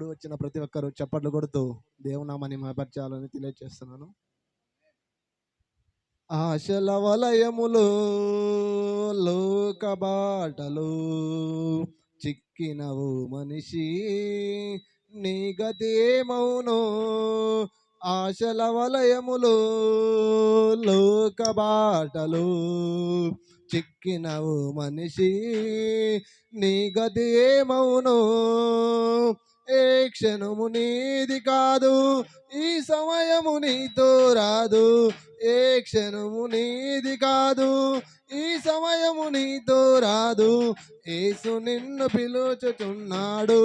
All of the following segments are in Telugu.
కూడి వచ్చిన ప్రతి ఒక్కరు చప్పట్లు కొడుతూ దేవునామని మహపరచాలని తెలియజేస్తున్నాను ఆశల వలయములు లోక బాటలు చిక్కినవు మనిషి నీ గతేమౌను ఆశల వలయములు లోక బాటలు చిక్కినవు మనిషి నీ గతి ఏ క్షణము నీది కాదు ఈ సమయము నీతో రాదు. ఏ క్షణము నీది కాదు ఈ సమయము నీతో రాదు. ఏసు నిన్ను పిలుచుచున్నాడు.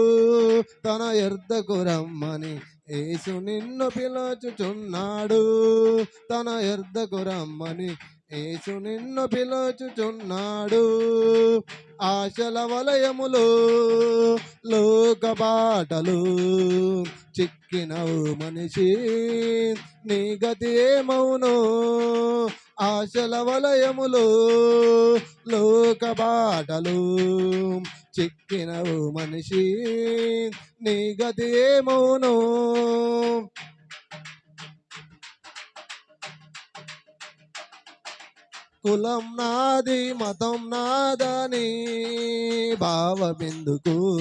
తన ఎర్దకు రమ్మని ఏసు నిన్ను పిలుచుచున్నాడు. తన ఎర్దకు రమ్మని ఏసు నిన్ను పిలుచుచున్నాడు. ఆశల వలయములు లోక బాటలు చిక్కినవు మనిషి. నీ గతి ఏమవును ఆశల వలయములు లోక బాటలు చిక్కినవు మనిషి నీ గతి ఏమోను? కులం నాది మతం నాదని భావమెందుకు?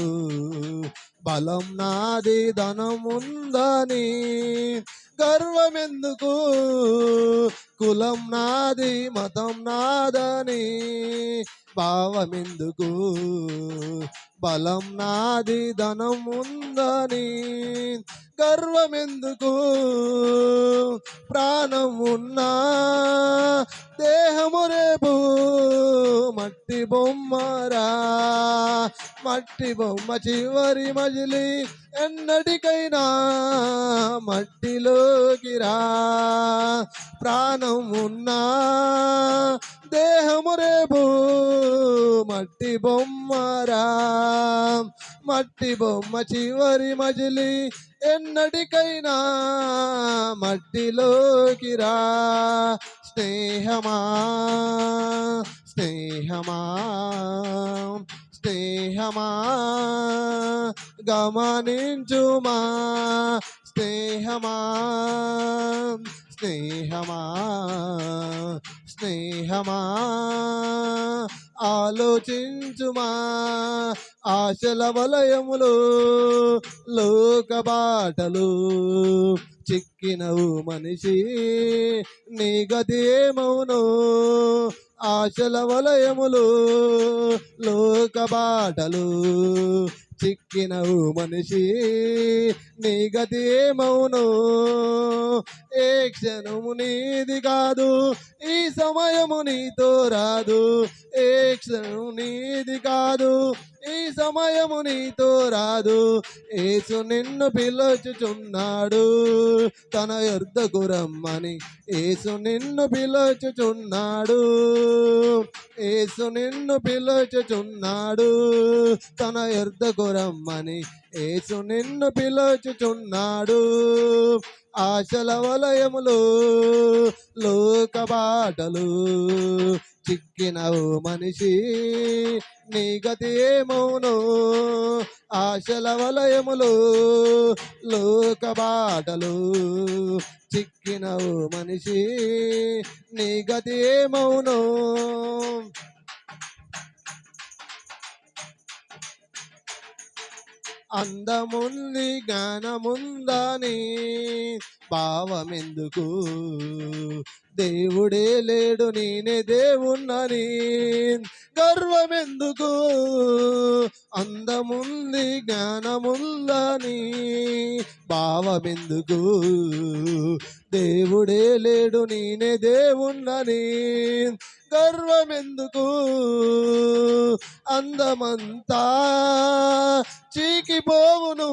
బలం నాది ధనముందని ఉందని గర్వమెందుకు? కులం నాది మతం నాదని భావమెందుకు? బలం నాది ధనముందని ఉందని గర్వమెందుకు? ప్రాణమున్నా దేహము రేపు మట్టి బొమ్మరా? మట్టి బొమ్మ చివరి మజిలి ఎన్నటికైనా మట్టిలోకి రా. ప్రాణం ఉన్నా దేహము రేపు మట్టి బొమ్మరా. మట్టి బొమ్మ చివరి మజిలి ఎన్నటికైనా మట్టిలోకి రా. స్నేహమా స్నేహమా స్నేహమా గమనించుమా. స్నేహమా స్నేహమా స్నేహమా? ఆలోచించుమా? ఆశల వలయములు లోక బాటలు చిక్కినవు మనిషి నీ గతి ఏమవును? ఆశల వలయములు లోక బాటలు చిక్కినవు మనిషి నీ గతి ఏమవును? ఏ క్షణము నీది కాదు ఈ సమయము నీతో రాదు. ఏ క్షణము నీది కాదు ఈ సమయము నీతో రాదు. ఏసు నిన్ను పిలుచుచున్నాడు తన యొద్దకు రమ్మని. ఏసు నిన్ను పిలుచుచున్నాడు ఏసు నిన్ను పిలుచుచున్నాడు తన యొద్దకు రమ్మని. ఏసు నిన్ను పిలుచుచున్నాడు ఆశల వలయములు లోక బాటలు చిక్కినవు మనిషి నీ గతి ఏమౌను? ఆశల వలయములు లోక బాటలు చిక్కినవు మనిషి నీ గతి ఏమౌను? అందముంది గానముందని భావమెందుకు? దేవుడే లేడు నేనే దేవుణ్ణని గర్వమెందుకు? అందముంది జ్ఞానముందని భావమెందుకు? దేవుడే లేడు నేనే దేవుణ్ణని గర్వమెందుకు? అందమంతా చీకిపోవును.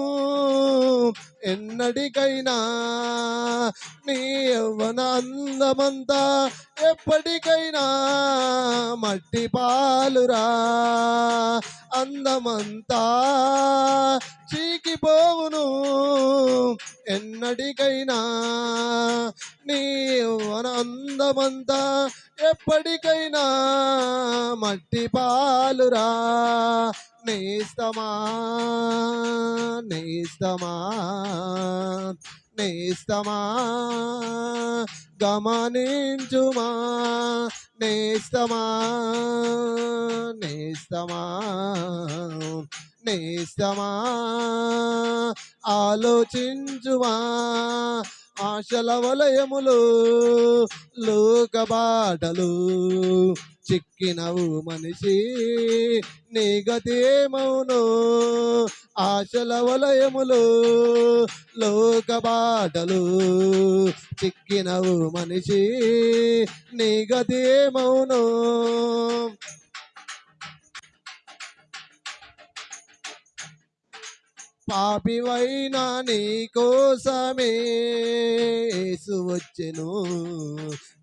ఎన్నటికైనా నీ యవ్వన అందమంతా ఎప్పటికైనా మట్టి పాలురా. అందమంతా చీకిపోవును. ఎన్నటికైనా నీ యవ్వన అందమంతా ఎప్పటికైనా మట్టి పాలురా నేస్తమా నేస్తమా నేస్తమా గమనించుమా నేస్తమా నేస్తమా నేస్తమా ఆలోచించుమా ఆశల వలయములు లోక బాటలు చిక్కినవు మనిషి నీ గతేమవును ఆశల వలయములు లోక బాటలు చిక్కినవు మనిషి నీ గతేమవును పాపివైన నీ కోసమే యేసు వచ్చెను.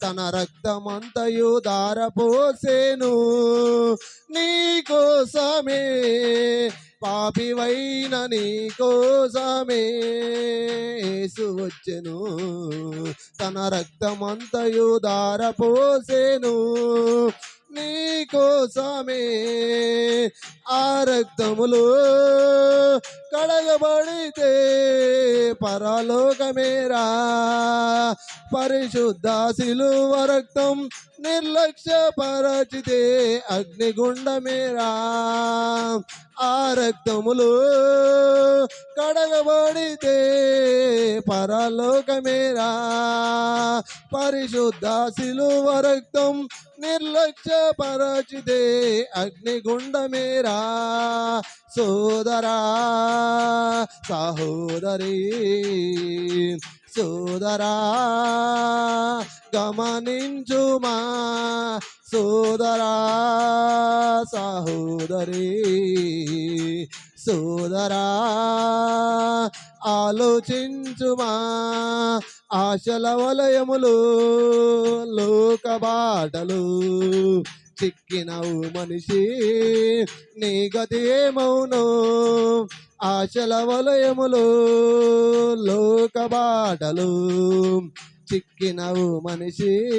తన రక్తమంతయు దారపోసేను నీ కోసమే పాపివైన నీ కోసమే యేసు వచ్చెను. తన రక్తమంతయు దారపోసేను నీ కోసమే ఆ రక్తములు కడగబడితే పరలోకమేరా. పరిశుద్ధ శిలువ రక్తం నిర్లక్ష్య పరచితే అగ్నిగుండమేరా. ఆ రక్తములు కడగబడితే పరలోకమేరా. పరిశుద్ధ శిలువ రక్తం నిర్లక్ష్య పరచితే అగ్నిగుండమేరా? సోదరా సహోదరి సోదరా గమనించుమా? సోదరా సహోదరి సోదరా ఆలోచించుమా? ఆశల వలయములు లోక బాటలు చిక్కినవు మనిషి నీ గతి ఏమవును? ఆశల వలయములు లోక బాటలు చిక్కినవు మనిషి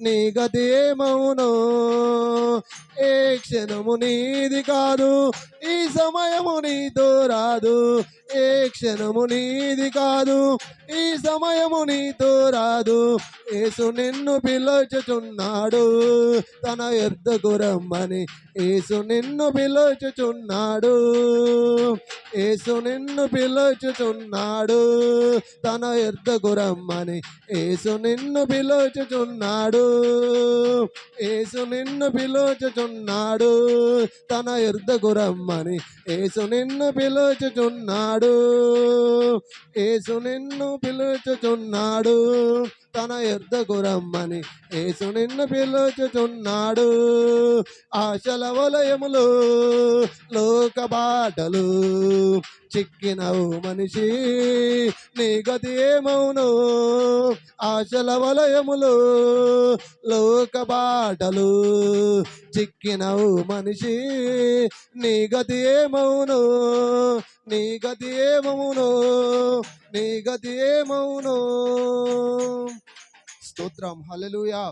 నీ గతి ఏమవును? ఏ క్షణము నీది కాదు ఈ సమయము నీతో రాదు ఏ క్షణము నీది కాదు. ఈ సమయము నీతో రాదు యేసు నిన్ను పిలుచుచున్నాడు. తన ఎద్దకు రమ్మని యేసు నిన్ను పిలుచుచున్నాడు. యేసు నిన్ను పిలుచుచున్నాడు. తన ఎద్దకు రమ్మని యేసు నిన్ను పిలుచుచున్నాడు. యేసు నిన్ను పిలుచుచున్నాడు. తన ఎద్దకు రమ్మని యేసు నిన్ను పిలుచుచున్నాడు. ఏసు నిన్ను పిలుచుచున్నాడు. తన ఎద్దకు రమ్మని. ఏసు నిన్ను పిలుచుచున్నాడు. ఆశల వలయములు లోక బాటలు చిక్కినవు మనిషి నీ గతి ఏమవును ఆశల వలయములు లోక బాటలు చిక్కినవు మనిషి నీ గతి ఏమవును నీ గతి ఏమవును నీ గతి ఏమవును స్తోత్రం. హలలుయా